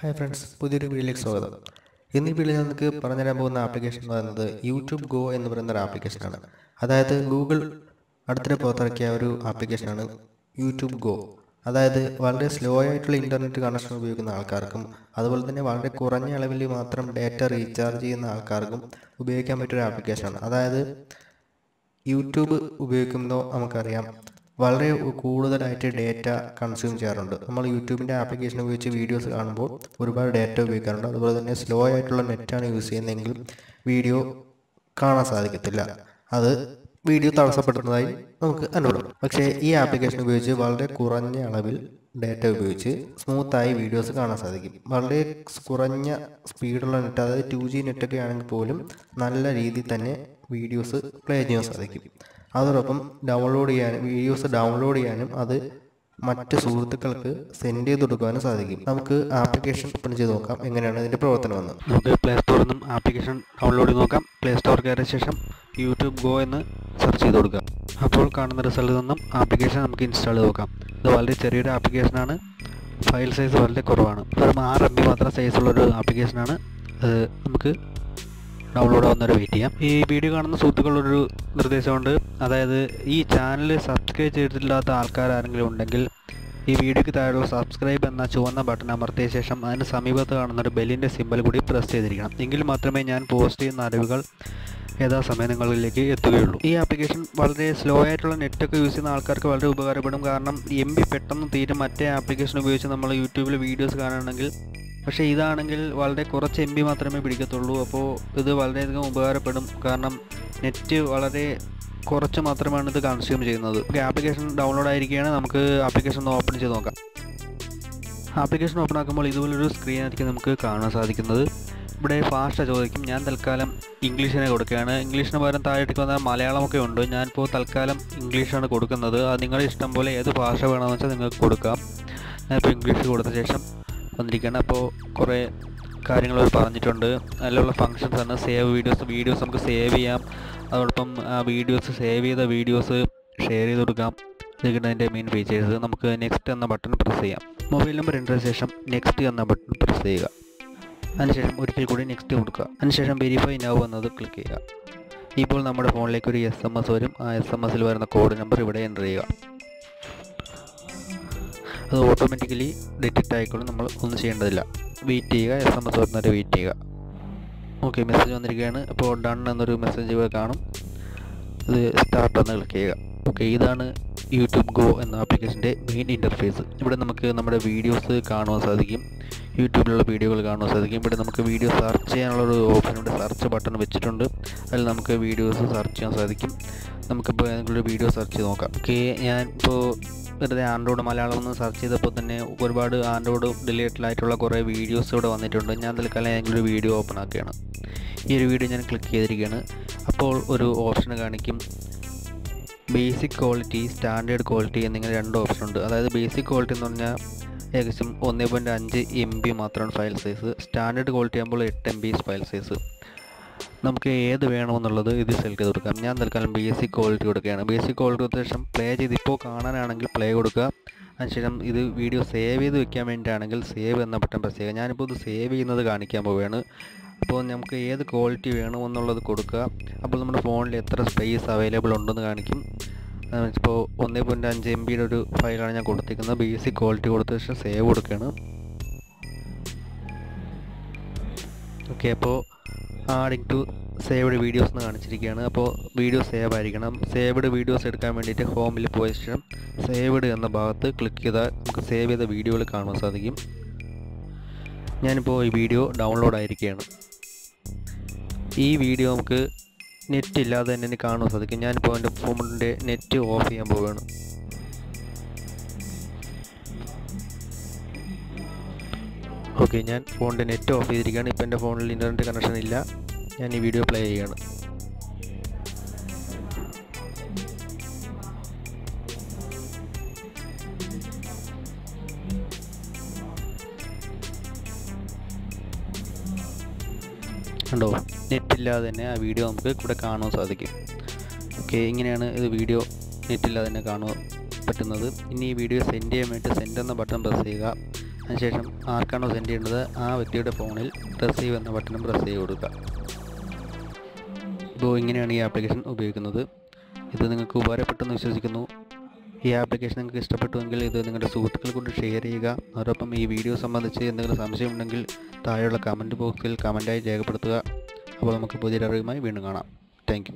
Hi friends പുതിയൊരു വീഡിയോയിലേക്ക് സ്വാഗതം. ഇന്ന് ഈ നമുക്ക് പറഞ്ഞുതരാൻ പോകുന്ന ആപ്ലിക്കേഷൻ എന്ന് പറയുന്നത് യൂട്യൂബ് ഗോ എന്ന് പറയുന്ന ഒരു ആപ്ലിക്കേഷനാണ് അതായത് ഗൂഗിൾ അടുത്തിടെ പുറത്തിറക്കിയ ഒരു ആപ്ലിക്കേഷനാണ് യൂട്യൂബ് ഗോ അതായത് വളരെ സ്ലോ ആയിട്ടുള്ള ഇന്റർനെറ്റ് കണക്ഷൻ ഉപയോഗിക്കുന്ന ആൾക്കാർക്കും അതുപോലെ തന്നെ വളരെ കുറഞ്ഞ അളവിൽ മാത്രം ഡാറ്റ റീചാർജ് ചെയ്യുന്ന ആൾക്കാർക്കും ഉപയോഗിക്കാൻ പറ്റിയ ഒരു ആപ്ലിക്കേഷനാണ് അതായത് യൂട്യൂബ് ഉപയോഗിക്കുമ്പോൾ നമുക്കറിയാം. വളരെ കൂടുതലായിട്ട് ഡേറ്റ കൺസ്യൂം ചെയ്യാറുണ്ട്. നമ്മൾ യൂട്യൂബിന്റെ ആപ്ലിക്കേഷൻ ഉപയോഗിച്ച് വീഡിയോസ് കാണുമ്പോൾ ഒരുപാട് ഡേറ്റ ഉപയോഗിക്കാറുണ്ട്. അതുപോലെ തന്നെ സ്ലോ ആയിട്ടുള്ള നെറ്റാണ് യൂസ് ചെയ്യുന്നതെങ്കിൽ വീഡിയോ കാണാൻ സാധിക്കത്തില്ല. അത് വീഡിയോ തടസ്സപ്പെടുന്നതായി നമുക്ക് അനുഭവം പക്ഷേ ഈ ആപ്ലിക്കേഷൻ ഉപയോഗിച്ച് വളരെ കുറഞ്ഞ അളവിൽ ഡേറ്റ ഉപയോഗിച്ച് സ്മൂത്തായി വീഡിയോസ് കാണാൻ സാധിക്കും. വളരെ കുറഞ്ഞ സ്പീഡുള്ള നെറ്റ് അതായത് ടു ജി നെറ്റൊക്കെ ആണെങ്കിൽ പോലും നല്ല രീതിയിൽ തന്നെ വീഡിയോസ് പ്ലേ ചെയ്യാൻ സാധിക്കും. അതോടൊപ്പം ഡൗൺലോഡ് ചെയ്യാനും വീഡിയോസ് ഡൗൺലോഡ് ചെയ്യാനും അത് മറ്റ് സുഹൃത്തുക്കൾക്ക് സെൻഡ് ചെയ്ത് കൊടുക്കാനും സാധിക്കും. നമുക്ക് ആപ്ലിക്കേഷൻ ഓപ്പൺ ചെയ്ത് നോക്കാം. എങ്ങനെയാണ് ഇതിന്റെ പ്രവർത്തനം വന്നത് നമുക്ക് പ്ലേ സ്റ്റോറിൽ നിന്നും ആപ്ലിക്കേഷൻ ഡൗൺലോഡ് ചെയ്ത് നോക്കാം. പ്ലേ സ്റ്റോർ കയറിയ ശേഷം യൂട്യൂബ് ഗോ എന്ന് സെർച്ച് ചെയ്ത് കൊടുക്കാം. അപ്പോൾ കാണുന്ന റിസൾട്ടിൽ നിന്നും ആപ്ലിക്കേഷൻ നമുക്ക് ഇൻസ്റ്റാൾ ചെയ്ത് നോക്കാം. ഇത് വളരെ ചെറിയൊരു ആപ്ലിക്കേഷനാണ് ഫയൽ സൈസ് വളരെ കുറവാണ്. വെറും ആറ് എം ബി മാത്രം സൈസുള്ളൊരു ആപ്ലിക്കേഷനാണ് നമുക്ക് ഡൗൺലോഡ് ആവുന്നവരെ വെയിറ്റ് ചെയ്യാം. ഈ വീഡിയോ കാണുന്ന സുഹൃത്തുക്കളൊരു നിർദ്ദേശമുണ്ട്. അതായത് ഈ ചാനൽ സബ്സ്ക്രൈബ് ചെയ്തിട്ടില്ലാത്ത ആൾക്കാർ ആരെങ്കിലും ഉണ്ടെങ്കിൽ ഈ വീഡിയോയ്ക്ക് താഴെയുള്ള സബ്സ്ക്രൈബ് എന്ന ചുവന്ന ബട്ടൺ അമർത്തിയ ശേഷം അതിന് സമീപത്ത് കാണുന്ന ഒരു ബെല്ലിന്റെ സിമ്പൽ കൂടി പ്രസ് ചെയ്തിരിക്കണം. എങ്കിൽ മാത്രമേ ഞാൻ പോസ്റ്റ് ചെയ്യുന്ന അറിവുകൾ യഥാസമയം നിങ്ങളിലേക്ക് എത്തുകയുള്ളൂ. ഈ ആപ്ലിക്കേഷൻ വളരെ സ്ലോ ആയിട്ടുള്ള നെറ്റൊക്കെ യൂസ് ചെയ്യുന്ന ആൾക്കാർക്ക് വളരെ ഉപകാരപ്പെടും. കാരണം എം പെട്ടെന്ന് തീരും മറ്റേ ആപ്ലിക്കേഷൻ ഉപയോഗിച്ച് നമ്മൾ യൂട്യൂബിൽ വീഡിയോസ് കാണുകയാണെങ്കിൽ പക്ഷേ ഇതാണെങ്കിൽ വളരെ കുറച്ച് എം ബി മാത്രമേ പിടിക്കത്തുള്ളൂ. അപ്പോൾ ഇത് വളരെയധികം ഉപകാരപ്പെടും. കാരണം നെറ്റ് വളരെ കുറച്ച് മാത്രമാണ് ഇത് കൺസ്യൂം ചെയ്യുന്നത്. ഓക്കെ ആപ്ലിക്കേഷൻ ഡൗൺലോഡ് ആയിരിക്കുകയാണ്. നമുക്ക് ആപ്ലിക്കേഷൻ ഒന്ന് ഓപ്പൺ ചെയ്ത് നോക്കാം. ആപ്ലിക്കേഷൻ ഓപ്പൺ ആക്കുമ്പോൾ ഇതുപോലൊരു സ്ക്രീൻ ആയിരിക്കും നമുക്ക് കാണാൻ സാധിക്കുന്നത്. ഇവിടെ ഭാഷ ചോദിക്കും. ഞാൻ തൽക്കാലം ഇംഗ്ലീഷിനെ കൊടുക്കുകയാണ്. ഇംഗ്ലീഷിന് പകരം താഴേക്ക് വന്നാൽ മലയാളമൊക്കെ ഉണ്ട്. ഞാനിപ്പോൾ തൽക്കാലം ഇംഗ്ലീഷാണ് കൊടുക്കുന്നത്. അത് നിങ്ങളുടെ ഇഷ്ടം പോലെ ഏത് ഭാഷ വേണമെന്ന് വെച്ചാൽ നിങ്ങൾക്ക് കൊടുക്കാം. ഞാനിപ്പോൾ ഇംഗ്ലീഷ് കൊടുത്ത ശേഷം വന്നിരിക്കുകയാണ്. അപ്പോൾ കുറേ കാര്യങ്ങൾ അവർ പറഞ്ഞിട്ടുണ്ട്. അതിലുള്ള ഫങ്ഷൻസ് ആണ് സേവ് വീഡിയോസ് വീഡിയോസ് നമുക്ക് സേവ് ചെയ്യാം. അതോടൊപ്പം വീഡിയോസ് സേവ് ചെയ്ത വീഡിയോസ് ഷെയർ ചെയ്ത് കൊടുക്കാം. ഇതൊക്കെയാണ് അതിന്റെ മെയിൻ ഫീച്ചേഴ്സ് നമുക്ക് നെക്സ്റ്റ് എന്ന ബട്ടൺ പ്രസ് ചെയ്യാം. മൊബൈൽ നമ്പർ എന്റർ ശേഷം നെക്സ്റ്റ് എന്ന ബട്ടൺ പ്രസ് ചെയ്യുക. അതിനുശേഷം ഒരിക്കൽ കൂടി നെക്സ്റ്റ് കൊടുക്കുക. അതിനുശേഷം വെരിഫൈ നൗ എന്നത് ക്ലിക്ക് ചെയ്യുക. ഇപ്പോൾ നമ്മുടെ ഫോണിലേക്ക് ഒരു എസ് എം എസ് വരും. ആ എസ് എം എസിൽ വരുന്ന കോഡ് നമ്പർ ഇവിടെ എന്റർ ചെയ്യുക. അത് ഓട്ടോമാറ്റിക്കലി ഡിറ്റക്റ്റ് ആയിക്കോളും. നമ്മൾ ഒന്നും ചെയ്യേണ്ടതില്ല. വെയിറ്റ് ചെയ്യുക എസ് എം എസ് വരുന്നവരെ വെയിറ്റ് ചെയ്യുക. ഓക്കെ മെസ്സേജ് വന്നിരിക്കുകയാണ്. അപ്പോൾ ഡൺ എന്നൊരു മെസ്സേജ് ഇവിടെ കാണും. ഇത് സ്റ്റാർട്ട് എന്ന് ക്ലിക്ക് ചെയ്യുക. ഓക്കെ ഇതാണ് യൂട്യൂബ് ഗോ എന്ന ആപ്ലിക്കേഷന്റെ മെയിൻ ഇന്റർഫേസ് ഇവിടെ നമുക്ക് നമ്മുടെ വീഡിയോസ് കാണുവാൻ സാധിക്കും. യൂട്യൂബിലുള്ള വീഡിയോകൾ കാണുവാൻ സാധിക്കും. ഇവിടെ നമുക്ക് വീഡിയോ സെർച്ച് ചെയ്യാനുള്ളൊരു ഓപ്ഷൻ ഉണ്ട്. സെർച്ച് ബട്ടൺ വെച്ചിട്ടുണ്ട്. അതിൽ നമുക്ക് വീഡിയോസ് സെർച്ച് ചെയ്യാൻ സാധിക്കും. നമുക്കിപ്പോൾ ഏതെങ്കിലും ഒരു വീഡിയോ സെർച്ച് ചെയ്ത് നോക്കാം. ഓക്കെ ഞാൻ ഇപ്പോൾ വെറുതെ ആൻഡ്രോയിഡ് മലയാളം എന്ന് സെർച്ച് ചെയ്തപ്പോൾ തന്നെ ഒരുപാട് ആൻഡ്രോയിഡ് ഡിലേറ്റഡ് ആയിട്ടുള്ള കുറേ വീഡിയോസ് ഇവിടെ വന്നിട്ടുണ്ട്. ഞാൻ തൽക്കാലം ഏതെങ്കിലും ഒരു വീഡിയോ ഓപ്പൺ ആക്കുകയാണ്. ഈ ഒരു വീഡിയോ ഞാൻ ക്ലിക്ക് ചെയ്തിരിക്കുകയാണ്. അപ്പോൾ ഒരു ഓപ്ഷൻ കാണിക്കും. ബേസിക് ക്വാളിറ്റി സ്റ്റാൻഡേർഡ് ക്വാളിറ്റി എന്നിങ്ങനെ രണ്ട് ഓപ്ഷൻ ഉണ്ട്. അതായത് ബേസിക് ക്വാളിറ്റി എന്ന് പറഞ്ഞാൽ ഏകദേശം ഒന്ന് പോയിന്റ് അഞ്ച് എം ബി മാത്രമാണ് ഫയൽ സൈസ് സ്റ്റാൻഡേർഡ് ക്വാളിറ്റി ആകുമ്പോൾ എട്ട് എം ബി ഫയൽ സൈസ് നമുക്ക് ഏത് വേണമെന്നുള്ളത് ഇത് സെലക്ട് ചെയ്ത് കൊടുക്കാം. ഞാൻ തൽക്കാലം ബേസിക് ക്വാളിറ്റി കൊടുക്കുകയാണ്. ബേസിക് ക്വാളിറ്റി കൊടുത്ത ശേഷം പ്ലേ ചെയ്ത് ഇപ്പോൾ കാണാനാണെങ്കിൽ പ്ലേ കൊടുക്കുക. അതിനുശേഷം ഇത് വീഡിയോ സേവ് ചെയ്ത് വെക്കാൻ വേണ്ടിയിട്ടാണെങ്കിൽ സേവ് എന്ന ബട്ടൺ പ്രസ് ചെയ്യുക. ഞാനിപ്പോൾ ഇത് സേവ് ചെയ്യുന്നത് കാണിക്കാൻ പോവുകയാണ്. അപ്പോൾ നമുക്ക് ഏത് ക്വാളിറ്റി വേണമെന്നുള്ളത് കൊടുക്കുക. അപ്പോൾ നമ്മുടെ ഫോണിൽ എത്ര സ്പേസ് അവൈലബിൾ ഉണ്ടെന്ന് കാണിക്കും. ഇപ്പോൾ ഒന്നേ പോയിന്റ് അഞ്ച് എം ബിയുടെ ഒരു ഫയലാണ് ഞാൻ കൊടുത്തിരിക്കുന്നത്. ബേസിക് ക്വാളിറ്റി കൊടുത്ത ശേഷം സേവ് കൊടുക്കുകയാണ്. ഓക്കെ അപ്പോൾ ആഡിങ് ടു സേവ്ഡ് വീഡിയോസ് എന്ന് കാണിച്ചിരിക്കുകയാണ്. അപ്പോൾ വീഡിയോ സേവ് ആയിരിക്കണം. സേവ്ഡ് വീഡിയോസ് എടുക്കാൻ വേണ്ടിയിട്ട് ഹോമിൽ പോയ ശേഷം സേവ്ഡ് എന്ന ഭാഗത്ത് ക്ലിക്ക് ചെയ്താൽ നമുക്ക് സേവ് ചെയ്ത വീഡിയോകൾ കാണാൻ സാധിക്കും. ഞാനിപ്പോൾ ഈ വീഡിയോ ഡൗൺലോഡ് ആയിരിക്കുകയാണ്. ഈ വീഡിയോ നമുക്ക് നെറ്റ് ഇല്ലാതെ തന്നെ കാണാൻ സാധിക്കും. ഞാനിപ്പോൾ എന്റെ ഫോണിന്റെ നെറ്റ് ഓഫ് ചെയ്യാൻ പോവുകയാണ്. ഓക്കെ ഞാൻ ഫോണിന്റെ നെറ്റ് ഓഫ് ചെയ്തിരിക്കുകയാണ്. ഇപ്പോൾ എന്റെ ഫോണിൽ ഇന്റർനെറ്റ് കണക്ഷൻ ഇല്ല. ഞാൻ ഈ വീഡിയോ പ്ലേ ചെയ്യുകയാണ്. കണ്ടോ? നെറ്റ് ഇല്ലാതെ തന്നെ ആ വീഡിയോ നമുക്ക് ഇവിടെ കാണാൻ സാധിക്കും. ഓക്കെ ഇങ്ങനെയാണ് ഇത് വീഡിയോ നെറ്റ് ഇല്ലാതെ തന്നെ കാണാൻ പറ്റുന്നത്. ഇനി ഈ വീഡിയോ സെൻഡ് ചെയ്യാൻ വേണ്ടി സെൻഡ് എന്ന ബട്ടൺ പ്രസ് ചെയ്യുക. അതിനുശേഷം ആർക്കാണോ സെൻഡ് ചെയ്യേണ്ടത് ആ വ്യക്തിയുടെ ഫോണിൽ റിസീവ് എന്ന ബട്ടണും പ്രസ് ചെയ്ത് കൊടുക്കുക. ഇപ്പോൾ ഇങ്ങനെയാണ് ഈ ആപ്ലിക്കേഷൻ ഉപയോഗിക്കുന്നത്. ഇത് നിങ്ങൾക്ക് ഉപകാരപ്പെട്ടെന്ന് വിശ്വസിക്കുന്നു. ഈ ആപ്ലിക്കേഷൻ നിങ്ങൾക്ക് ഇഷ്ടപ്പെട്ടുവെങ്കിൽ ഇത് നിങ്ങളുടെ സുഹൃത്തുക്കൾ കൊണ്ട് ഷെയർ ചെയ്യുക. അതോടൊപ്പം ഈ വീഡിയോ സംബന്ധിച്ച് എന്തെങ്കിലും സംശയമുണ്ടെങ്കിൽ താഴെയുള്ള കമന്റ് ബോക്സിൽ കമന്റായി രേഖപ്പെടുത്തുക. അപ്പോൾ നമുക്ക് പുതിയൊരു അറിവുമായി വീണ്ടും കാണാം. താങ്ക്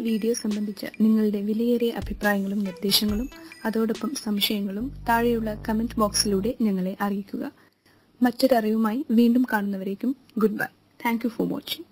വീഡിയോ സംബന്ധിച്ച നിങ്ങളുടെ വിലയേറിയ അഭിപ്രായങ്ങളും നിർദ്ദേശങ്ങളും അതോടൊപ്പം സംശയങ്ങളും താഴെയുള്ള കമന്റ് ബോക്സിലൂടെ ഞങ്ങളെ അറിയിക്കുക. മറ്റൊരറിവുമായി വീണ്ടും കാണുന്നവരേക്കും good bye thank for watching